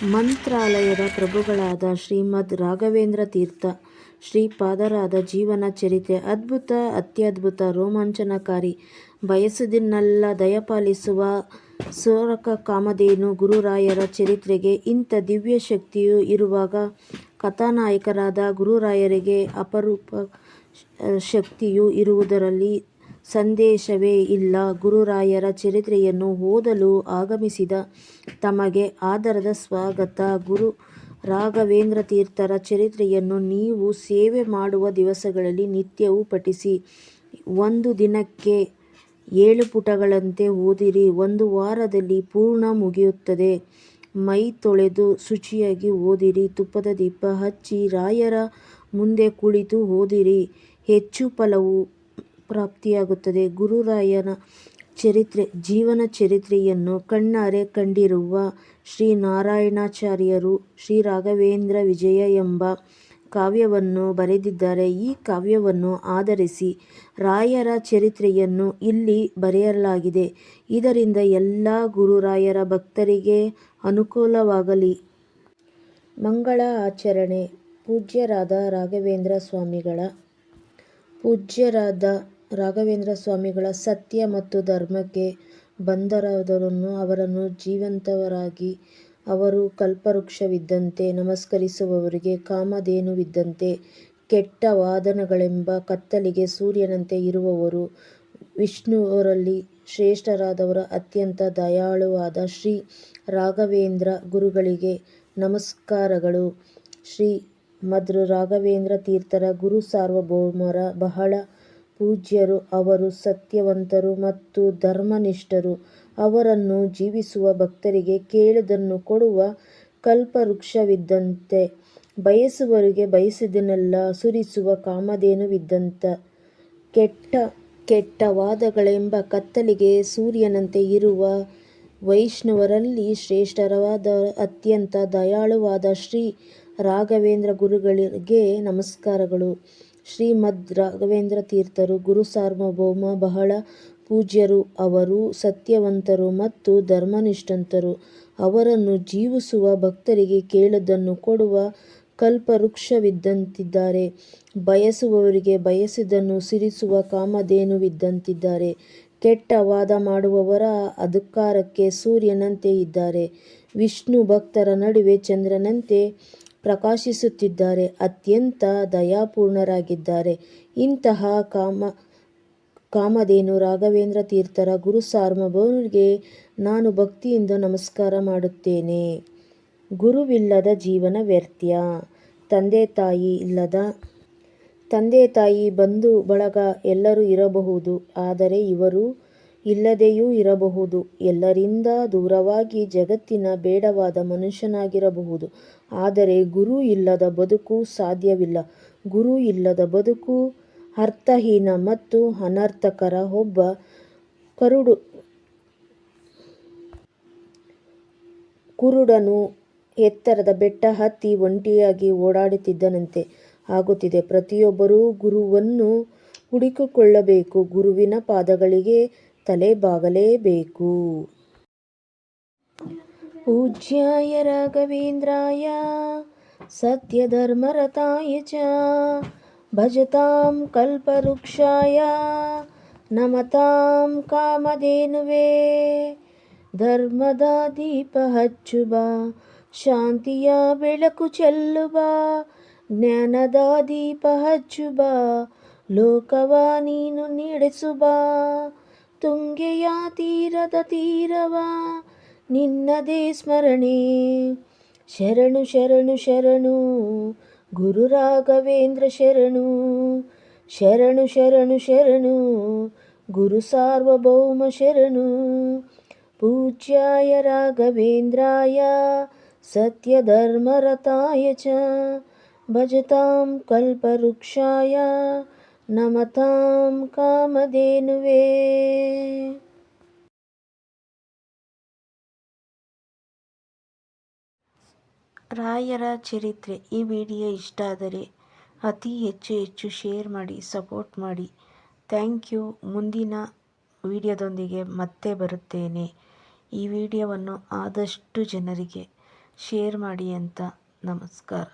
ಮಂತ್ರಾಲಯದ ಪ್ರಭುಗಳಾದ ಶ್ರೀಮದ್ ರಾಘವೇಂದ್ರ ತೀರ್ಥ, ಶ್ರೀಪಾದರಾದ ಜೀವನ ಚರಿತ್ರೆ ಅದ್ಭುತ, ಅತ್ಯದ್ಭುತ, ರೋಮಾಂಚನಕಾರಿ, ಬಯಸದಿನ್ನೆಲ್ಲ ದಯಪಾಲಿಸುವ ಸೋರಕ ಕಾಮಧೇನು ಗುರುರಾಯರ ಚರಿತ್ರೆಗೆ ಇಂಥ ದಿವ್ಯ ಶಕ್ತಿಯು ಇರುವಾಗ ಕಥಾನಾಯಕರಾದ ಗುರುರಾಯರಿಗೆ ಅಪರೂಪ ಶಕ್ತಿಯು ಇರುವುದರಲ್ಲಿ ಸಂದೇಹವೇ ಇಲ್ಲ. ಗುರುರಾಯರ ಚರಿತ್ರೆಯನ್ನು ಓದಲು ಆಗಮಿಸಿದ ತಮಗೆ ಆದರದ ಸ್ವಾಗತ. ಗುರು ರಾಘವೇಂದ್ರ ತೀರ್ಥರ ಚರಿತ್ರೆಯನ್ನು ನೀವು ಸೇವೆ ಮಾಡುವ ದಿವಸಗಳಲ್ಲಿ ನಿತ್ಯವೂ ಪಠಿಸಿ. ಒಂದು ದಿನಕ್ಕೆ ಏಳು ಪುಟಗಳಂತೆ ಓದಿರಿ. ಒಂದು ವಾರದಲ್ಲಿ ಪೂರ್ಣ ಮುಗಿಯುತ್ತದೆ. ಮೈ ತೊಳೆದು ಶುಚಿಯಾಗಿ ಓದಿರಿ. ತುಪ್ಪದ ದೀಪ ಹಚ್ಚಿ ರಾಯರ ಮುಂದೆ ಕುಳಿತು ಓದಿರಿ. ಹೆಚ್ಚು ಫಲವು ಪ್ರಾಪ್ತಿಯಾಗುತ್ತದೆ. ಗುರುರಾಯನ ಚರಿತ್ರೆ, ಜೀವನ ಚರಿತ್ರೆಯನ್ನು ಕಣ್ಣಾರೆ ಕಂಡಿರುವ ಶ್ರೀ ನಾರಾಯಣಾಚಾರ್ಯರು ಶ್ರೀ ರಾಘವೇಂದ್ರ ವಿಜಯ ಎಂಬ ಕಾವ್ಯವನ್ನು ಬರೆದಿದ್ದಾರೆ. ಈ ಕಾವ್ಯವನ್ನು ಆಧರಿಸಿ ರಾಯರ ಚರಿತ್ರೆಯನ್ನು ಇಲ್ಲಿ ಬರೆಯಲಾಗಿದೆ. ಇದರಿಂದ ಎಲ್ಲ ಗುರುರಾಯರ ಭಕ್ತರಿಗೆ ಅನುಕೂಲವಾಗಲಿ. ಮಂಗಳ ಆಚರಣೆ, ಪೂಜ್ಯರಾದ ರಾಘವೇಂದ್ರ ಸ್ವಾಮಿಗಳ, ಪೂಜ್ಯರಾದ ರಾಘವೇಂದ್ರ ಸ್ವಾಮಿಗಳ ಸತ್ಯ ಮತ್ತು ಧರ್ಮಕ್ಕೆ ಬಂಧರಾದವರನ್ನು ಅವರನ್ನು ಜೀವಂತವರಾಗಿ ಅವರು ಕಲ್ಪವೃಕ್ಷವಿದ್ದಂತೆ ನಮಸ್ಕರಿಸುವವರಿಗೆ ಕಾಮಧೇನುವಿದ್ದಂತೆ ಕೆಟ್ಟ ವಾದನಗಳೆಂಬ ಕತ್ತಲಿಗೆ ಸೂರ್ಯನಂತೆ ಇರುವವರು. ವಿಷ್ಣುವರಲ್ಲಿ ಶ್ರೇಷ್ಠರಾದವರ ಅತ್ಯಂತ ದಯಾಳುವಾದ ಶ್ರೀ ರಾಘವೇಂದ್ರ ಗುರುಗಳಿಗೆ ನಮಸ್ಕಾರಗಳು. ಶ್ರೀ ಮಧುರ ರಾಘವೇಂದ್ರ ತೀರ್ಥರ ಗುರು ಸಾರ್ವಭೌಮರ ಬಹಳ ಪೂಜ್ಯರು. ಅವರು ಸತ್ಯವಂತರು ಮತ್ತು ಧರ್ಮನಿಷ್ಠರು. ಅವರನ್ನು ಜೀವಿಸುವ ಭಕ್ತರಿಗೆ ಕೇಳದನ್ನು ಕೊಡುವ ಕಲ್ಪವೃಕ್ಷವಿದ್ದಂತೆ. ಬಯಸುವವರಿಗೆ ಬಯಸಿದ್ದನ್ನೆಲ್ಲ ಸುರಿಸುವ ಕಾಮಧೇನುವಿದ್ದಂತೆ. ಕೆಟ್ಟ ಕೆಟ್ಟ ವಾದಗಳೆಂಬ ಕತ್ತಲಿಗೆ ಸೂರ್ಯನಂತೆ ಇರುವ ವೈಷ್ಣವರಲ್ಲಿ ಶ್ರೇಷ್ಠರಾದ ಅತ್ಯಂತ ದಯಾಳುವಾದ ಶ್ರೀ ರಾಘವೇಂದ್ರ ಗುರುಗಳಿಗೆ ನಮಸ್ಕಾರಗಳು. ಶ್ರೀಮದ್ ರಾಘವೇಂದ್ರ ತೀರ್ಥರು ಗುರುಸಾರ್ವಭೌಮರು. ಬಹಳ ಪೂಜ್ಯರು. ಅವರು ಸತ್ಯವಂತರು ಮತ್ತು ಧರ್ಮನಿಷ್ಠಂತರು ಅವರನ್ನು ಜೀವಿಸುವ ಭಕ್ತರಿಗೆ ಕೇಳದನ್ನು ಕೊಡುವ ಕಲ್ಪವೃಕ್ಷವಿದ್ದಂತಿದ್ದಾರೆ. ಬಯಸುವವರಿಗೆ ಬಯಸಿದ್ದನ್ನು ಸುರಿಸುವ ಕಾಮಧೇನುವಿದ್ದಂತಿದ್ದಾರೆ. ಕೆಟ್ಟ ವಾದ ಮಾಡುವವರ ಅಧಿಕಾರಕ್ಕೆ ಸೂರ್ಯನಂತೆ ಇದ್ದಾರೆ. ವಿಷ್ಣು ಭಕ್ತರ ನಡುವೆ ಚಂದ್ರನಂತೆ ಪ್ರಕಾಶಿಸುತ್ತಿದ್ದಾರೆ. ಅತ್ಯಂತ ದಯಾಪೂರ್ಣರಾಗಿದ್ದಾರೆ. ಇಂತಹ ಕಾಮಧೇನು ರಾಘವೇಂದ್ರ ತೀರ್ಥರ ಗುರು ಸಾರ್ವಭೌಮರಿಗೆ ನಾನು ಭಕ್ತಿಯಿಂದ ನಮಸ್ಕಾರ ಮಾಡುತ್ತೇನೆ. ಗುರುವಿಲ್ಲದ ಜೀವನ ವ್ಯರ್ಥ. ತಂದೆತಾಯಿ ಇಲ್ಲದ, ತಂದೆ ತಾಯಿ ಬಂಧು ಬಳಗ ಎಲ್ಲರೂ ಇರಬಹುದು. ಆದರೆ ಇವರು ಇಲ್ಲದೆಯೂ ಇರಬಹುದು. ಎಲ್ಲರಿಂದ ದೂರವಾಗಿ ಜಗತ್ತಿನ ಬೇಡವಾದ ಮನುಷ್ಯನಾಗಿರಬಹುದು. ಆದರೆ ಗುರು ಇಲ್ಲದ ಬದುಕು ಸಾಧ್ಯವಿಲ್ಲ. ಗುರು ಇಲ್ಲದ ಬದುಕು ಅರ್ಥಹೀನ ಮತ್ತು ಅನರ್ಥಕರ. ಒಬ್ಬ ಕರುಡು ಕುರುಡನು ಎತ್ತರದ ಬೆಟ್ಟ ಹತ್ತಿ ಒಂಟಿಯಾಗಿ ಓಡಾಡುತ್ತಿದ್ದನಂತೆ ಆಗುತ್ತಿದೆ ಪ್ರತಿಯೊಬ್ಬರೂ ಗುರುವನ್ನು ಹುಡುಕಿಕೊಳ್ಳಬೇಕು. ಗುರುವಿನ ಪಾದಗಳಿಗೆ ತಲೆಬಾಗಬೇಕು. ಪೂಜ್ಯಾಯ ರಾಘವೇಂದ್ರಾಯ, ಸತ್ಯಧರ್ಮರತಾಯ ಚ, ಭಜತಾಂ ಕಲ್ಪವೃಕ್ಷಾಯ, ನಮತಾಂ ಕಾಮಧೇನವೇ. ಧರ್ಮದ ದೀಪ ಹಚ್ಚುಬಾ ಶಾಂತಿಯ ಬೆಳಕು ಚೆಲ್ಲುಬಾ ಜ್ಞಾನದ ದೀಪ ಹಚ್ಚುಬಾ ಲೋಕವ ನೀನು ನಡೆಸು ಬಾ. ತುಂಗೆಯ ತೀರದ ತೀರವ, ನಿನ್ನದೇ ಸ್ಮರಣೆ. ಶರಣು ಶರಣು ಶರಣು, ಗುರು ರಾಘವೇಂದ್ರ ಶರಣು. ಶರಣು ಶರಣು ಶರಣು, ಗುರು ಸಾರ್ವಭೌಮ ಶರಣು. ಪೂಜ್ಯಾಯ ರಾಘವೇಂದ್ರಾಯ ಸತ್ಯಧರ್ಮರತಾಯ ಚ, ಭಜತಾಂ ಕಲ್ಪವೃಕ್ಷಾಯ ನಮತಾಂ ಕಾಮಧೇನುವೇ ರಾಯರ ಚರಿತ್ರೆ ಈ ವಿಡಿಯೋ ಇಷ್ಟ ಆದರೆ ಅತಿ ಹೆಚ್ಚು ಹೆಚ್ಚು ಶೇರ್ ಮಾಡಿ, ಸಪೋರ್ಟ್ ಮಾಡಿ. Thank you. ಮುಂದಿನ ವಿಡಿಯೋದೊಂದಿಗೆ ಮತ್ತೆ ಬರುತ್ತೇನೆ. ಈ ವಿಡಿಯೋವನ್ನು ಆದಷ್ಟು ಜನರಿಗೆ ಶೇರ್ ಮಾಡಿ ಅಂತ ನಮಸ್ಕಾರ